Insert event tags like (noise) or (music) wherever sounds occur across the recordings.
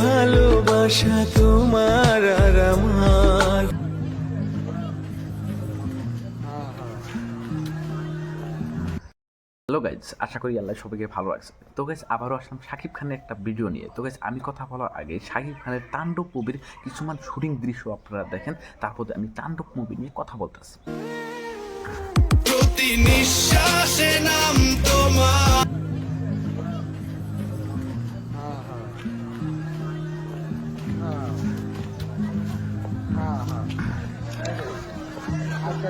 ভালোবাসা তোমার আর আমার। হ্যালো গাইজ আশা করি আল্লাহ সবাইকে ভালো রাখছে তো গাইজ আবারও আসলাম শাকিব খানের একটা ভিডিও নিয়ে। তো গাইজ আমি কথা বলার আগে শাকিব খানের তাণ্ডব মুভির কিছুমান শুটিং দৃশ্য আপনারা দেখেন তারপর আমি তাণ্ডব মুভি নিয়ে কথা বলতেছি। প্রতি নিঃশ্বাসে তো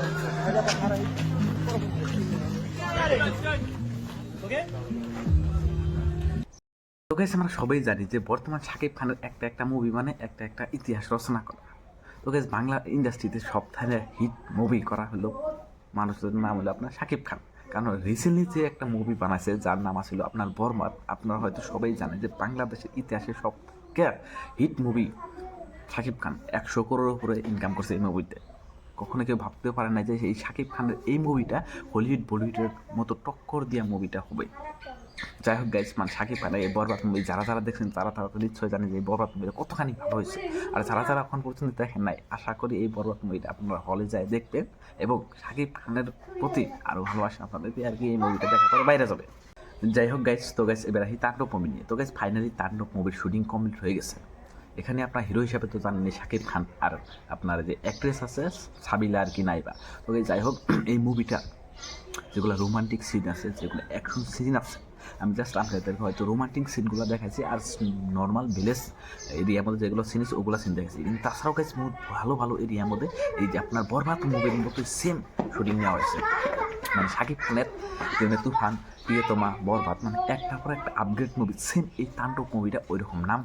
আমরা সবাই জানি যে বর্তমান শাকিব খানের একটা একটা মুভি মানে একটা একটা ইতিহাস রচনা করা। তো বাংলা ইন্ডাস্ট্রিতে সব হিট মুভি করা হলো মানুষদের নাম হলো আপনার শাকিব খান। কারণ রিসেন্টলি যে একটা মুভি বানাইছে, যার নাম ছিল আপনার বর্মার, আপনারা হয়তো সবাই জানেন যে বাংলাদেশের ইতিহাসে সব হিট মুভি শাকিব খান। একশো করোড়ের উপরে ইনকাম করছে এই মুভিতে কখনো কেউ ভাবতে পারে না যে এই শাকিব খানের এই মুভিটা হলিউড বলিউডের মতো টক্কর দিয়া মুভিটা হবে। যাই হোক গাইস মানে শাকিব খান এই বরবাদ মুভি যারা যারা দেখছেন তারা তারা তো নিশ্চয়ই জানে যে এই বরবাদ মুভিটা কতখানি ভালো হয়েছে। আর যারা যারা এখন পর্যন্ত দেখেন নাই, আশা করি এই বরবাদ মুভিটা আপনারা হলে যায় দেখবেন এবং শাকিব খানের প্রতি আরও ভালোবাসা আপনাদের আর কি এই মুভিটা দেখার পরে বাইরে যাবে। যাই হোক গাইস তো গাইস এবার আসি তাণ্ডব মুভি নিয়ে। তো গাইস ফাইনালি তাণ্ডব মুভির শুটিং কমপ্লিট হয়ে গেছে। এখানে আপনার হিরো হিসাবে তো জানেন শাকিব খান আর আপনার যে অ্যাক্ট্রেস আছে, সাবিলা আর কি নাইবা তো যাই হোক, (clears throat) এই মুভিটা যেগুলো রোমান্টিক সিন আছে, যেগুলো অ্যাকশন সিন আছে, আমি জাস্ট আপনাদেরকে হয়তো রোমান্টিক সিনগুলো দেখাইছি, আর নর্মাল ভিলেজ এরিয়ার মধ্যে যেগুলো সিন আছে, ওগুলো সিন দেখাইছি। কিন্তু তাছাড়াও কাছে ভালো ভালো এরিয়ার মধ্যে এই যে আপনার বরবাদ মুভির মতো সেম শুটিং নেওয়া হয়েছে। মানে শাকিব খানের যেমন তুফান প্রিয়তমা বরবাদ মানে একটা পর একটা আপগ্রেড মুভি সেম এই তাণ্ডব মুভিটা ওই রকম নাম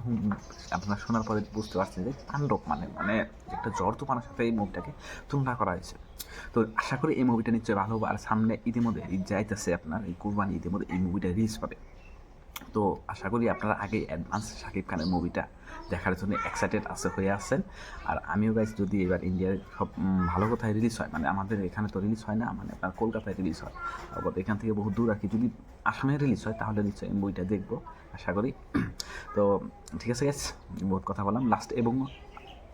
আপনার শোনার পরে বুঝতে পারছেন যে তাণ্ডব মানে মানে একটা জ্বর তুফানের সাথে এই মুভিটাকে তুলনা করা হয়েছে। তো আশা করি এই মুভিটা নিশ্চয়ই ভালো হবে। আর সামনে ইতিমধ্যে যাইতেছে আপনার এই কুরবানি, ইতিমধ্যে এই মুভিটা রিলিজ পাবে। তো আশা করি আপনারা আগে অ্যাডভান্স শাকিব খানের মুভিটা দেখার জন্য এক্সাইটেড আছে, হয়ে আছেন। আর আমিও গাইজ যদি এবার ইন্ডিয়ার সব ভালো কোথায় রিলিজ হয় মানে আমাদের এখানে তো রিলিজ হয় না মানে আপনার কলকাতায় রিলিজ হয়, তারপর এখান থেকে বহু দূর আর যদি আসামে রিলিজ হয়, তাহলে নিশ্চয়ই এই বইটা দেখব, আশা করি। (clears throat) তো, ঠিক আছে গাইজ বহুত কথা বললাম। লাস্ট এবং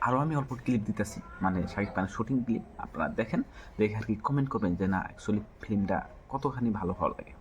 আরও আমি অল্প ক্লিপ দিতেছি মানে শাকিব খানের শুটিং ক্লিপ আপনারা দেখেন, দেখে আর কি কমেন্ট করবেন যে না অ্যাকচুয়ালি ফিল্মটা কতখানি ভালো ভালো লাগে।